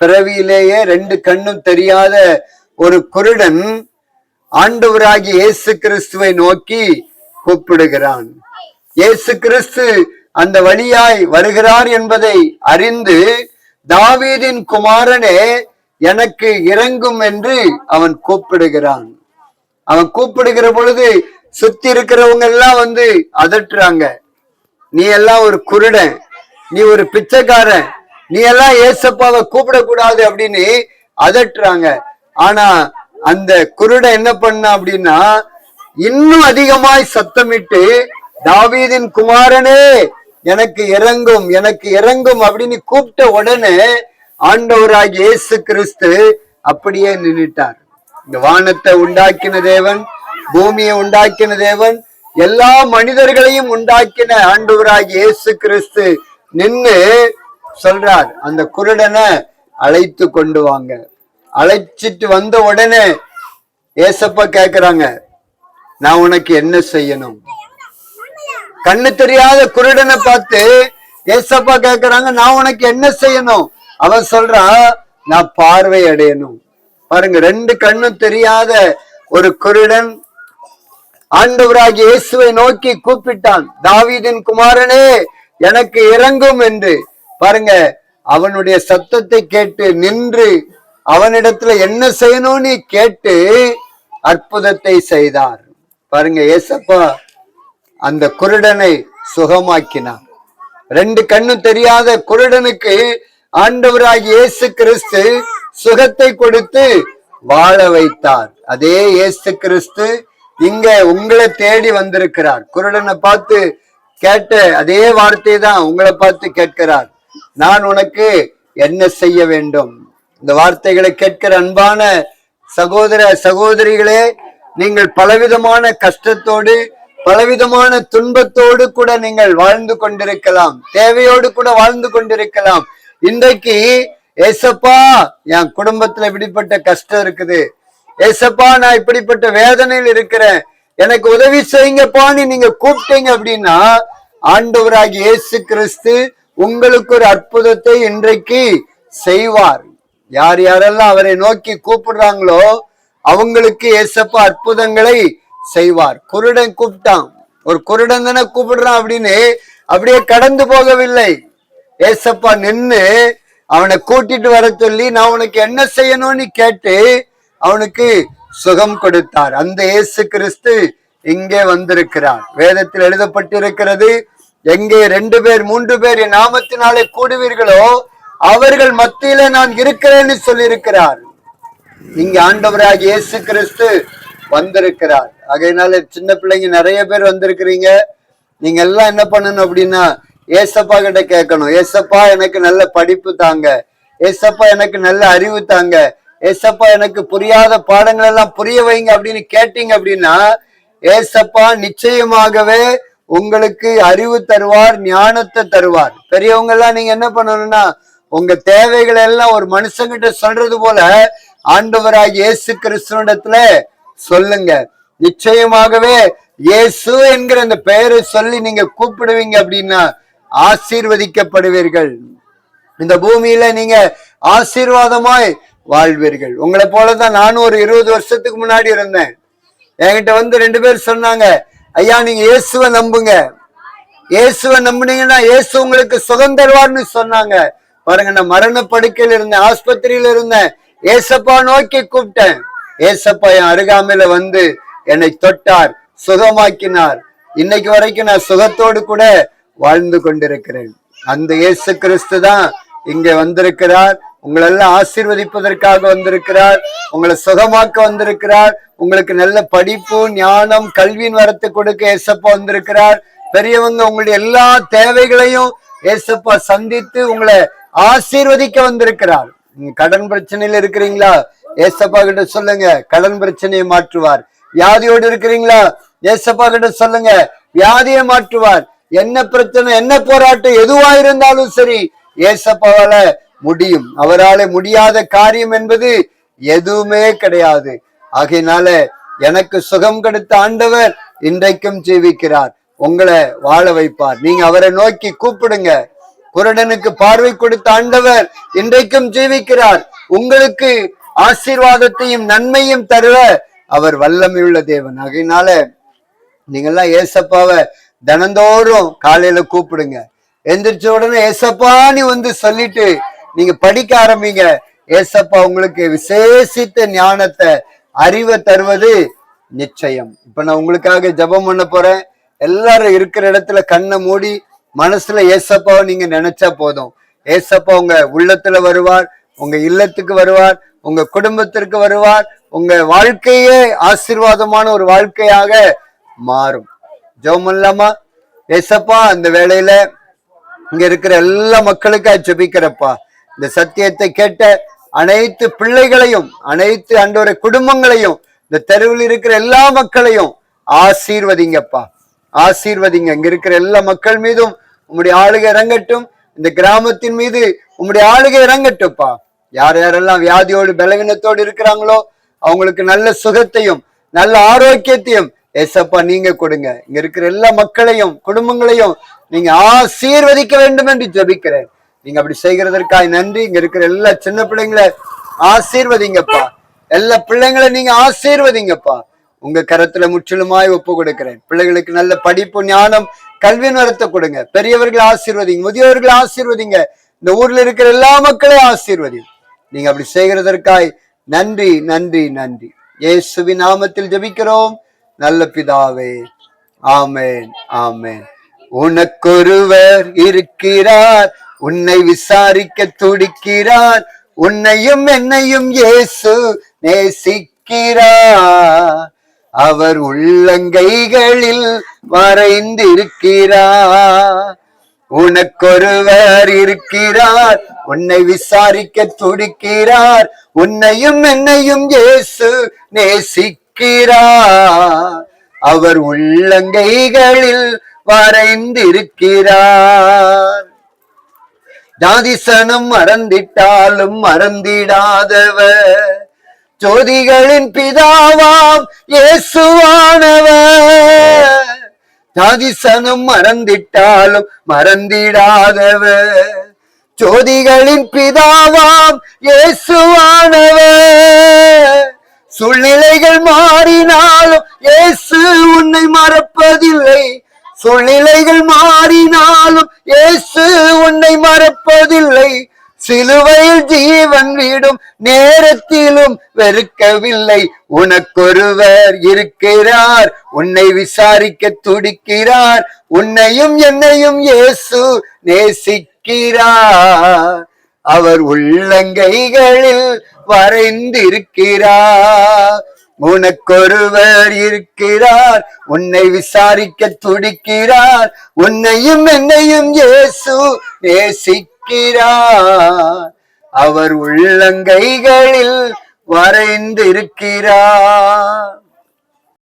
பிறவியிலேயே ரெண்டு கண்ணும் தெரியாத ஒரு குருடன் ஆண்டவராகி இயேசு கிறிஸ்துவை நோக்கி கூப்பிடுகிறான். இயேசு கிறிஸ்து அந்த வழியாய் வருகிறார் என்பதை அறிந்து தாவீதின் குமாரனே எனக்கு இறங்கும் என்று அவன் கூப்பிடுகிறான். அவன் கூப்பிடுகிற பொழுது சுத்தி இருக்கிறவங்க எல்லாம் வந்து அதட்டுறாங்க. நீ எல்லாம் ஒரு குருடன் நீ ஒரு பிச்சைக்காரன் நீ எல்லாம் ஏசப்பாவை கூப்பிடக்கூடாது அப்படின்னு அதட்டுறாங்க. ஆனா அந்த குருட என்ன பண்ண அப்படின்னா இன்னும் அதிகமாய் சத்தமிட்டு தாவீதின் குமாரனே எனக்கு இறங்கும் எனக்கு இறங்கும் அப்படின்னு கூப்பிட்ட உடனே ஆண்டவராக இயேசு கிறிஸ்து அப்படியே நின்றுட்டார் இந்த வானத்தை உண்டாக்கின தேவன் பூமியை உண்டாக்கின தேவன் எல்லா மனிதர்களையும் உண்டாக்கின ஆண்டவராக இயேசு கிறிஸ்து நின்னு சொல்றார். அந்த குருடனை அழைத்து கொண்டு வாங்க. அழைச்சிட்டு வந்த உடனே ஏசப்பா கேக்குறாங்க நான் உனக்கு என்ன செய்யணும்? கண்ணு தெரியாத குருடனை பார்த்து ஏசப்பா கேக்குறாங்க நான் உனக்கு என்ன செய்யணும்? அவன் சொல்றான் நான் பார்வை அடையணும். பாருங்க ரெண்டு கண்ணும் தெரியாத ஒரு குருடன் ஆண்டவராகிய இயேசுவை நோக்கி கூப்பிட்டான் தாவீதின் குமாரனே எனக்கு இறங்கும் என்று. பாருங்க அவனுடைய சத்தத்தை கேட்டு நின்று அவனிடத்துல என்ன செய்யணும்னு கேட்டு அற்புதத்தை செய்தார். பாருங்க ஏசப்பா அந்த குருடனை சுகமாக்கினார். ரெண்டு கண்ணும் தெரியாத குருடனுக்கு ஆண்டவராக இயேசு கிறிஸ்து சுகத்தை கொடுத்து வாழ வைத்தார். அதே இயேசு கிறிஸ்து இங்க உங்களை தேடி வந்திருக்கிறார். குருடனை பார்த்து கேட்ட அதே வார்த்தை தான் உங்களை பார்த்து கேட்கிறார். நான் உனக்கு என்ன செய்ய வேண்டும்? இந்த வார்த்தைகளை கேட்கிற அன்பான சகோதர சகோதரிகளே நீங்கள் பலவிதமான கஷ்டத்தோடு பலவிதமான துன்பத்தோடு கூட நீங்கள் வாழ்ந்து கொண்டிருக்கலாம். தேவையோடு கூட வாழ்ந்து கொண்டிருக்கலாம். இன்றைக்கு ஏசப்பா என் குடும்பத்துல இப்படிப்பட்ட கஷ்டம் இருக்குது. ஏசப்பா நான் இப்படிப்பட்ட வேதனையில் இருக்கிறேன். எனக்கு உதவி செய்யுங்கப்பான்னு நீங்க கூப்பிட்டீங்க அப்படின்னா ஆண்டவராகி இயேசு கிறிஸ்து உங்களுக்கு ஒரு அற்புதத்தை இன்றைக்கு செய்வார். யார் யாரெல்லாம் அவரை நோக்கி கூப்பிடுறாங்களோ அவங்களுக்கு ஏசப்பா அற்புதங்களை செய்வார். குருடன் கூப்பிட்டான். ஒரு குருடன் தானே கூப்பிடுறான் அப்படின்னு அப்படியே கடந்து போகவில்லை. ஏசப்பா நின்னு அவனை கூட்டிட்டு வர சொல்லி நான் உனக்கு என்ன செய்யணும்னு கேட்டு அவனுக்கு சுகம் கொடுத்தார். அந்த இயேசு கிறிஸ்து இங்கே வந்திருக்கிறார். வேதத்தில் எழுதப்பட்டிருக்கிறது எங்கே ரெண்டு பேர் மூன்று பேர் என் நாமத்தினாலே கூடுவீர்களோ அவர்கள் மத்தியில நான் இருக்கிறேன்னு சொல்லியிருக்கிறார். இங்க ஆண்டவராக இயேசு கிறிஸ்து வந்திருக்கிறார். ஆகையினால சின்ன பிள்ளைங்க நிறைய பேர் வந்திருக்கிறீங்க. நீங்க எல்லாம் என்ன பண்ணணும் அப்படின்னா ஏசப்பா கிட்ட கேட்கணும். ஏசப்பா எனக்கு நல்ல படிப்பு தாங்க. ஏசப்பா எனக்கு நல்ல அறிவு தாங்க. ஏசப்பா எனக்கு புரியாத பாடங்கள் எல்லாம் புரிய வைங்க அப்படின்னு கேட்டீங்க அப்படின்னா ஏசப்பா நிச்சயமாகவே உங்களுக்கு அறிவு தருவார் ஞானத்தை தருவார். பெரியவங்க எல்லாம் நீங்க என்ன பண்ணணும்னா உங்க தேவைகளை எல்லாம் ஒரு மனுஷங்கிட்ட சொல்றது போல ஆண்டவராக இயேசு கிறிஸ்துவனிடத்துல சொல்லுங்க. நிச்சயமாகவே இயேசு என்கிற அந்த பெயரை சொல்லி நீங்க கூப்பிடுவீங்க அப்படின்னா ஆசீர்வதிக்கப்படுவீர்கள். இந்த பூமியில நீங்க ஆசீர்வாதமாய் வாழ்வீர்கள். உங்களை போலதான் நானும் ஒரு இருபது வருஷத்துக்கு முன்னாடி இருந்தேன். என்கிட்ட வந்து ரெண்டு பேர் சொன்னாங்க ஐயா நீங்க இயேசுவை நம்புங்க. இயேசுவை நம்புனீங்கன்னா இயேசு உங்களுக்கு சுகம் தருவார்னு சொன்னாங்க. பாருங்க நான் மரண படுக்கையில் இருந்தேன் ஆஸ்பத்திரியில இருந்தேன். ஏசப்பா நோக்கி கூப்பிட்டேன். ஏசப்பா என் அருகாமையில வந்து என்னை தொட்டார் சுகமாக்கினார். இன்னைக்கு வரைக்கும் நான் சுகத்தோடு கூட வாழ்ந்து கொண்டிருக்கிறேன். அந்த இயேசு கிறிஸ்து தான் இங்க வந்திருக்கிறார். உங்களெல்லாம் ஆசீர்வதிப்பதற்காக வந்திருக்கிறார். உங்களை சுகமாக்க வந்திருக்கிறார். உங்களுக்கு நல்ல படிப்பு ஞானம் கல்வியின் வரத்து கொடுக்க ஏசப்பா வந்திருக்கிறார். பெரியவங்க உங்களுடைய எல்லா தேவைகளையும் ஏசப்பா சந்தித்து உங்களை ஆசீர்வதிக்க வந்திருக்கிறார். நீங்க கடன் பிரச்சனையில இருக்கிறீங்களா? ஏசப்பா கிட்ட சொல்லுங்க கடன் பிரச்சனையை மாற்றுவார். வியாதியோடு இருக்கிறீங்களா? ஏசப்பா கிட்ட சொல்லுங்க வியாதியை மாற்றுவார். என்ன பிரச்சனை என்ன போராட்டம் எதுவா இருந்தாலும் சரி ஏசப்பாவால முடியும். அவரால முடியாத காரியம் என்பது எதுவுமே கிடையாது. ஆகையினால எனக்கு சுகம் கொடுத்த ஆண்டவர் இன்றைக்கும் ஜீவிக்கிறார். உங்களை வாழ வைப்பார். நீங்க அவரை நோக்கி கூப்பிடுங்க. குரடனுக்கு பார்வை கொடுத்த ஆண்டவர் இன்றைக்கும் ஜீவிக்கிறார். உங்களுக்கு ஆசீர்வாதத்தையும் நன்மையும் தருவ அவர் வல்லமையுள்ள தேவன். ஆகையினால நீங்கெல்லாம் ஏசப்பாவை தினந்தோறும் காலையில கூப்பிடுங்க. எந்திரிச்ச உடனே ஏசப்பா நீ வந்து சொல்லிட்டு நீங்க படிக்க ஆரம்பிங்க. ஏசப்பா உங்களுக்கு விசேஷித்த ஞானத்தை அறிவை தருவது நிச்சயம். இப்ப நான் உங்களுக்காக ஜெபம் பண்ண போறேன். எல்லாரும் இருக்கிற இடத்துல கண்ணை மூடி மனசுல ஏசப்பாவை நீங்க நினைச்சா போதும். ஏசப்பா உங்க உள்ளத்துல வருவார் உங்க இல்லத்துக்கு வருவார் உங்க குடும்பத்திற்கு வருவார் உங்க வாழ்க்கையே ஆசீர்வாதமான ஒரு வாழ்க்கையாக மாறும். ஜெபம் இல்லாமா ஏசப்பா அந்த வேலையில இங்க இருக்கிற எல்லா மக்களுக்கா ஜெபிக்கிறப்பா. இந்த சத்தியத்தை கேட்ட அனைத்து பிள்ளைகளையும் அனைத்து அன்றோட குடும்பங்களையும் இந்த தெருவில் இருக்கிற எல்லா மக்களையும் ஆசீர்வதிங்கப்பா. ஆசீர்வதிங்க. இங்க இருக்கிற எல்லா மக்கள் மீதும் உம்முடைய ஆளுகை இறங்கட்டும். இந்த கிராமத்தின் மீது உம்முடைய ஆளுகை இறங்கட்டும்ப்பா. யார் யாரெல்லாம் வியாதியோடு பலவீனத்தோடு இருக்கிறாங்களோ அவங்களுக்கு நல்ல சுகத்தையும் நல்ல ஆரோக்கியத்தையும் ஏசப்பா நீங்க கொடுங்க. இங்க இருக்கிற எல்லா மக்களையும் குடும்பங்களையும் நீங்க ஆசீர்வதிக்க வேண்டும் என்று ஜெபிக்கிறேன். நீங்க அப்படி செய்கிறதற்காய் நன்றி. இங்க இருக்கிற எல்லா சின்ன பிள்ளைங்களை ஆசீர்வதிங்கப்பா. எல்லா பிள்ளைங்களை நீங்க ஆசீர்வதிங்கப்பா. உங்க கரத்துல முற்றிலுமாய் ஒப்பு கொடுக்கிறேன். பிள்ளைகளுக்கு நல்ல படிப்பு ஞானம் கல்வி வரத்தை கொடுங்க. பெரியவர்கள் ஆசீர்வதிங்க முதியவர்கள் ஆசீர்வதிங்க. இந்த ஊர்ல இருக்கிற எல்லா மக்களையும் ஆசீர்வதி. நீங்க அப்படி செய்கிறதற்காய் நன்றி நன்றி நன்றி. இயேசுவி நாமத்தில் ஜெபிக்கிறோம். நல்ல பிதாவே ஆமேன் ஆமேன். உனக்கொருவர் இருக்கிறார். உன்னை விசாரிக்க துடிக்கிறார் உன்னையும் என்னையும் இயேசு நேசிக்கிறார். அவர் உள்ளங்கைகளில் மறைந்திருக்கிறார் உனக்கொருவர் இருக்கிறார் உன்னை விசாரிக்க துடிக்கிறார் உன்னையும் என்னையும் இயேசு நேசிக்கிறார். அவர் உள்ளங்கைகளில் வரைந்திருக்கிறார். ஜாதிசனம் மறந்திட்டாலும் மறந்திடாதவர் ஜோதிகளின் பிதாவாம் இயேசுவானவர் ஜாதிசனம் மறந்திட்டாலும் மறந்திடாதவர் ஜோதிகளின் பிதாவாம் இயேசுவானவர் சூழ்நிலைகள் மாறினாலும் இயேசு உன்னை மறப்பதில்லை. சூழ்நிலைகள் மாறினாலும் இயேசு உன்னை மறப்பதில்லை. சிலுவையில் ஜீவன் வீடும் நேரத்திலும் வெறுக்கவில்லை. உனக்கொருவர் இருக்கிறார். உன்னை விசாரிக்க துடிக்கிறார். உன்னையும் என்னையும் இயேசு நேசிக்கிறார். அவர் உள்ளங்கைகளில் வரைந்திருக்கிறார். உனக்கொருவர் இருக்கிறார் உன்னை விசாரிக்க துடிக்கிறார் உன்னையும் என்னையும் இயேசு நேசிக்கிறார். அவர் உள்ளங்கைகளில் வரைந்திருக்கிறார்.